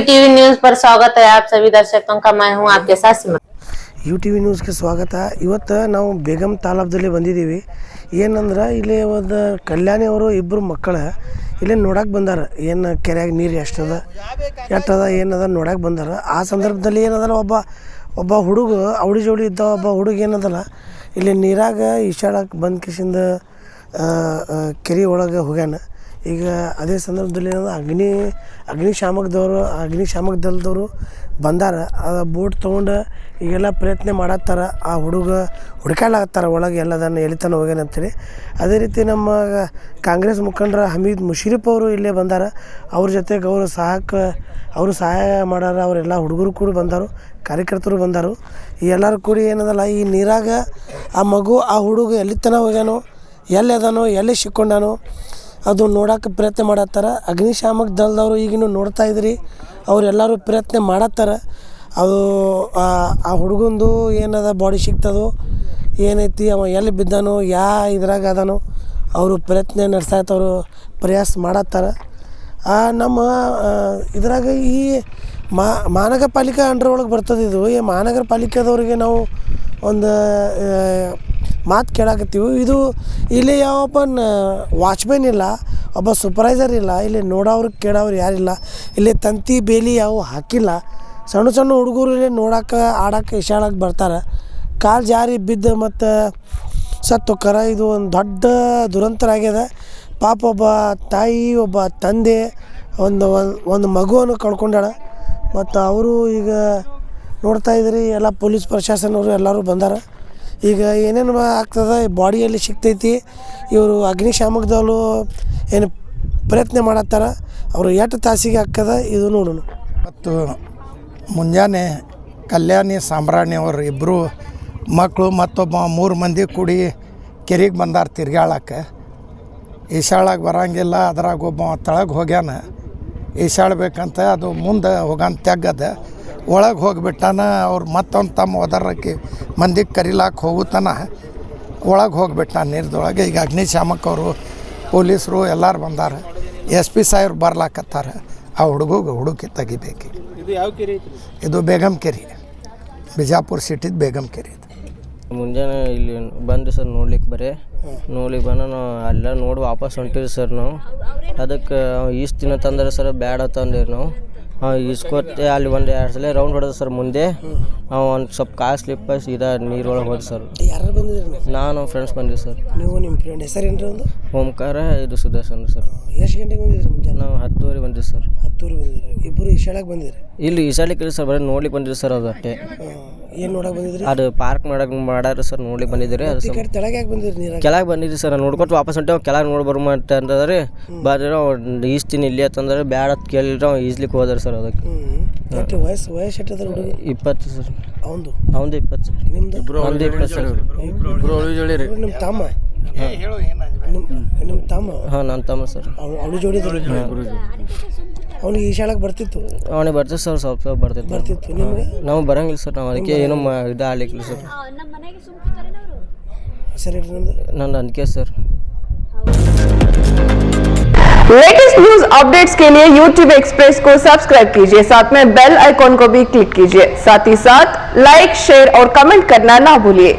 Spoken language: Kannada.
टीवी न्यूज पर स्वागत है आप सभी दर्शकों का मैं हूं आपके साथ सिमरन ಯು ಟಿ ವಿ ನ್ಯೂಸ್ಗೆ ಸ್ವಾಗತ ಇವತ್ತು ನಾವು ಬೇಗಂ ತಾಲಾಬ್ದಲ್ಲಿ ಬಂದಿದ್ದೀವಿ ಏನಂದ್ರೆ ಇಲ್ಲಿ ಒಂದು ಕಲ್ಯಾಣಿ ಅವರು ಇಬ್ಬರು ಮಕ್ಕಳು ಇಲ್ಲಿ ನೋಡಕ್ಕೆ ಬಂದಾರ ಏನು ಕೆರೆಯಾಗ ನೀರು ಎಷ್ಟದ ಎಷ್ಟದ ಏನದ ನೋಡಕ್ಕೆ ಬಂದಾರ ಆ ಸಂದರ್ಭದಲ್ಲಿ ಏನದಲ್ಲ ಒಬ್ಬ ಒಬ್ಬ ಹುಡುಗ ಅವಳಿ ಜೋಡಿ ಇದ್ದ ಒಬ್ಬ ಹುಡುಗ ಏನದಲ್ಲ ಇಲ್ಲಿ ನೀರಾಗ ಈಶಾಡಕ್ಕೆ ಬಂದ ಕಿಸಿಂದ ಕೆರೆ ಒಳಗೆ ಹೋಗ್ಯಾನ ಈಗ ಅದೇ ಸಂದರ್ಭದಲ್ಲಿ ಏನಂದ್ರೆ ಅಗ್ನಿ ಅಗ್ನಿಶಾಮಕದವರು ಅಗ್ನಿಶಾಮಕ ದಲದವರು ಬಂದಾರ. ಆ ಬೋಟ್ ತೊಗೊಂಡು ಈಗೆಲ್ಲ ಪ್ರಯತ್ನ ಮಾಡತ್ತಾರ. ಆ ಹುಡುಗ ಹುಡ್ಕಾಡ್ಲಾಗತ್ತಾರ ಒಳಗೆ ಎಲ್ಲದನ್ನು ಎಲಿತಾನ ಹೋಗ್ಯಾನ ಅಂತೇಳಿ. ಅದೇ ರೀತಿ ನಮ್ಮ ಕಾಂಗ್ರೆಸ್ ಮುಖಂಡರ ಹಮೀದ್ ಮುಷರೀಫ್ ಅವರು ಇಲ್ಲೇ ಬಂದಾರ. ಅವ್ರ ಜೊತೆಗೆ ಅವರು ಸಹಕ ಅವರು ಸಹಾಯ ಮಾಡಾರ ಅವರೆಲ್ಲ ಹುಡುಗರು ಕೂಡ ಬಂದರು, ಕಾರ್ಯಕರ್ತರು ಬಂದರು. ಈ ಎಲ್ಲರೂ ಕೂಡಿ ಏನದಲ್ಲ, ಈ ನೀರಾಗ ಆ ಮಗು, ಆ ಹುಡುಗ ಎಲ್ಲಿತನ ಹೋಗ್ಯಾನೋ, ಎಲ್ಲಿ ಅದಾನೋ, ಎಲ್ಲಿ ಸಿಕ್ಕೊಂಡಾನೋ ಅದು ನೋಡಕ್ಕೆ ಪ್ರಯತ್ನ ಮಾಡತ್ತಾರ. ಅಗ್ನಿಶಾಮಕ ದಳದವರು ಈಗಿನ ನೋಡ್ತಾ ಇದ್ರಿ. ಅವರೆಲ್ಲರೂ ಪ್ರಯತ್ನ ಮಾಡತ್ತಾರ. ಅದು, ಆ ಹುಡುಗಂದು ಏನದ ಬಾಡಿ ಸಿಕ್ತದೋ ಏನೈತಿ, ಅವ ಎಲ್ಲಿ ಬಿದ್ದಾನೋ, ಯಾ ಇದ್ರಾಗ ಅದಾನೋ, ಅವರು ಪ್ರಯತ್ನ ನಡೆಸಾಯ್ತವರು ಪ್ರಯಾಸ ಮಾಡತ್ತಾರ. ನಮ್ಮ ಇದ್ರಾಗ ಈ ಮಾ ಮಹಾನಗರ ಪಾಲಿಕೆ ಅಂಡರ್ ಒಳಗೆ ಬರ್ತದೆ ಇದು. ಈ ಮಹಾನಗರ ಪಾಲಿಕೆದವ್ರಿಗೆ ನಾವು ಒಂದು ಮಾತು ಕೇಳಾಕತ್ತೀವಿ. ಇದು ಇಲ್ಲಿ ಯಾವೊಬ್ಬ ವಾಚ್ಮೆನ್ ಇಲ್ಲ, ಒಬ್ಬ ಸೂಪರ್ವೈಸರ್ ಇಲ್ಲ, ಇಲ್ಲಿ ನೋಡೋರು ಕೇಳೋರು ಯಾರಿಲ್ಲ ಇಲ್ಲಿ. ತಂತಿ, ಬೇಲಿ ಯಾವ ಹಾಕಿಲ್ಲ. ಸಣ್ಣ ಸಣ್ಣ ಹುಡುಗರು ಇಲ್ಲಿ ನೋಡೋಕೆ, ಆಡೋಕೆ ಇಶಾಡಕ್ಕೆ ಬರ್ತಾರೆ. ಕಾಲು ಜಾರಿ ಬಿದ್ದು ಮತ್ತು ಸತ್ತು ಕರ. ಇದು ಒಂದು ದೊಡ್ಡ ದುರಂತರ ಆಗ್ಯದ. ಪಾಪ ಒಬ್ಬ ತಾಯಿ, ಒಬ್ಬ ತಂದೆ ಒಂದು ಒಂದು ಮಗುವನ್ನು ಕಳ್ಕೊಂಡಾಳ. ಮತ್ತು ಅವರು ಈಗ ನೋಡ್ತಾ ಇದ್ರಿ, ಎಲ್ಲ ಪೊಲೀಸ್ ಪ್ರಶಾಸನವರು ಎಲ್ಲರೂ ಬಂದಾರ. ಈಗ ಏನೇನು ಆಗ್ತದೆ ಬಾಡಿಯಲ್ಲಿ ಸಿಗ್ತೈತಿ, ಇವರು ಅಗ್ನಿಶಾಮಕದವರು ಏನು ಪ್ರಯತ್ನ ಮಾಡತ್ತಾರ, ಅವರು ಎಷ್ಟು ತಾಸಿಗೆ ಹಾಕದ ಇದು ನೋಡೋಣ. ಮತ್ತು ಮುಂಜಾನೆ ಕಲ್ಯಾಣಿ ಸಾಂಬ್ರಾಣಿ ಅವರು ಇಬ್ಬರು ಮಕ್ಕಳು ಮತ್ತೊಬ್ಬ ಮೂರು ಮಂದಿ ಕೂಡಿ ಕೆರೆಗೆ ಬಂದಾರ ತಿರ್ಗಾಳಕ್ಕೆ ಈಶಾಳಾಗ ಬರಂಗಿಲ್ಲ, ಅದ್ರಾಗ ಒಬ್ಬ ತಳಗೆ ಹೋಗ್ಯಾನ. ಈಶಾಡ್ಬೇಕಂತ ಅದು ಮುಂದೆ ಹೋಗಂತ ತೆಗ್ಗದ ಒಳಗೆ ಹೋಗಿಬಿಟ್ಟಾನ ಅವ್ರು ಮತ್ತೊಂದು ತಮ್ಮ ಒದರಕ್ಕೆ ಮಂದಿಗೆ ಕರಿಲಾಕೆ ಹೋಗುತ್ತಾನ. ಒಳಗೆ ಹೋಗಿಬಿಟ್ಟಾನ ನೀರ್ದೊಳಗೆ. ಈಗ ಅಗ್ನಿಶಾಮಕವರು ಪೊಲೀಸರು ಎಲ್ಲರೂ ಬಂದಾರ. ಎಸ್ ಪಿ ಸಾಹೇಬ್ರು ಬರ್ಲಾಕತ್ತಾರ. ಆ ಹುಡುಗಗೆ ಹುಡುಕಿ ತೆಗಿಬೇಕು ಇದು ಯಾವ ಕೆರೆ ಇದು ಬೇಗಮ್ ಕೆರೆ. ಬಿಜಾಪುರ ಸಿಟಿದ ಬೇಗಮ್ ಕೆರೆ ಇದು. ಮುಂಜಾನೆ ಇಲ್ಲಿ ಬಂದು ಸರ್ ನೋಡ್ಲಿಕ್ಕೆ ಬರೀ. ನೋಡ್ಲಿಕ್ಕೆ ಬಂದ ನಾವು ಅಲ್ಲ ನೋಡಿ ವಾಪಸ್ ಹೊಂಟಿವಿ ಸರ್ ನಾವು. ಅದಕ್ಕೆ ಈಸ್ಟ್ ದಿನ ತಂದ್ರೆ ಸರ್ ಬ್ಯಾಡ ತಂದಿರಿ ನಾವು. ಈಸ್ಕೊತ್ತೆ ಅಲ್ಲಿ ಒಂದು ಎರಡು ಸಲ ರೌಂಡ್ ಹೊಡೆದ ಸರ್ ಮುಂದೆ. ಒಂದು ಸ್ವಲ್ಪ ಕಾಲು ಸ್ಲಿಪ್ ಸೀದಾ ನೀರೊಳಗೆ ಹೋದ ಸರ್ ಯಾರು ಬಂದಿದ್ರಿ? ನಾನು ಫ್ರೆಂಡ್ಸ್ ಬಂದಿವಿ ಸರ್ ನೀವು ನಿಮ್ಮ ಫ್ರೆಂಡ್ ಹೆಸರೇನ್ರಿ ಒಂದು? ಓಂಕಾರ ಇದು ಸುದರ್ಶನ್ ಸರ್ ಎಷ್ಟು ಗಂಟೆಗೆ ಬಂದಿದ್ರಿ ಮುಂಜಾನೆ? ನಾವು ಹತ್ತುವರೆ ಬಂದಿವಿ ಸರ್ ಹತ್ತುವರೆ ಬಂದಿದ್ರಿ. ಇಬ್ಬರು ಈಶಾಳಕ್ಕೆ ಬಂದಿದ್ರಿ? ಇಲ್ಲಿ ಈ ಇಲ್ಲ ಸರ್ ಬರೀ ನೋಡ್ಲಿಕ್ಕೆ ಬಂದಿರಿ ಸರ್ ಅದು ಅಷ್ಟೇ ಏನು ನೋಡಕ್ ಬಂದಿದ್ರಿ? ಅದು ಪಾರ್ಕ್ ಮಾಡಕ್ ಮಾಡಾರ ಸರ್ ನೋಡಿ ಬಂದಿದ್ರಿ. ಅದು ಈ ಸ್ವಲ್ಪ ಕಡೆ ತೆಳಗೆ ಯಾಕೆ ನೀರಾಗ? ಕೆಳಗೆ ಬಂದಿದ್ರಿ ಸರ್ ನೋಡ್ಕೊಂಡು ವಾಪಸ್ ಹೊಂಟೇವ್ ಕೆಳಗೆ ನೋಡಿ ಬರ್ಮ ಅಂತ ಅಂತಂದ್ರೆ ಬರ್ರಿ ಈಸ್ತೀನಿ ಇಲ್ಲಿ ಅಂತಂದ್ರೆ ಬ್ಯಾಡ ಅಂತ ಕೇಳಿದ್ರೆ ಅವ್ನು ಹೋದ್ರ ಹೋದ್ರಿ ಸರ್ ಅದಕ್ಕೆ. ಎಷ್ಟು ವಯಸ್ಸು ವಯಸ್ಸು ಎಷ್ಟದ ಹುಡುಗ? ಇಪ್ಪತ್ತು ಸರ್ ಅವಂದು? ಅವಂದು ಇಪ್ಪತ್ತು ಸರ್ ನಿಮ್ದು? ಒಂದು ಇಪ್ಪತ್ತು ಸರ್ ನಿಮ್ಮ ತಮ್ಮ? ನಿಮ್ಮ ನಿಮ್ಮ ತಮ್ಮ? ಹಾಂ ನನ್ನ ತಮ್ಮ ಸರ್ ಅವಳು ಜೋಡಿದ್ರಿ? ಅವ್ನಿಗೆ ಈಶಾಳಕ್ಕೆ ಬರ್ತಿತ್ತು ಅವನಿಗೆ ಬರ್ತೀವಿ ಸರ್ ಸ್ವಲ್ಪ ಸ್ವಲ್ಪ ಬರ್ತಿತ್ತು ಬರ್ತಿತ್ತು ನಿಮ್ಗೆ ನಾವು ಬರಂಗಿಲ್ಲ ಸರ್ ನಾವು ಅದಕ್ಕೆ ಏನೂ ಮಾ ಇದು ಆಗ್ಲಿಕ್ಕಿಲ್ಲ ಸರ್ ಸರಿ ನಿಮ್ದು ನಂದು ಅದಕ್ಕೆ ಸರ್ लेटेस्ट न्यूज अपडेट्स के लिए YouTube एक्सप्रेस को सब्सक्राइब कीजिए साथ में बेल आइकॉन को भी क्लिक कीजिए साथ ही साथ लाइक शेयर और कमेंट करना ना भूलिए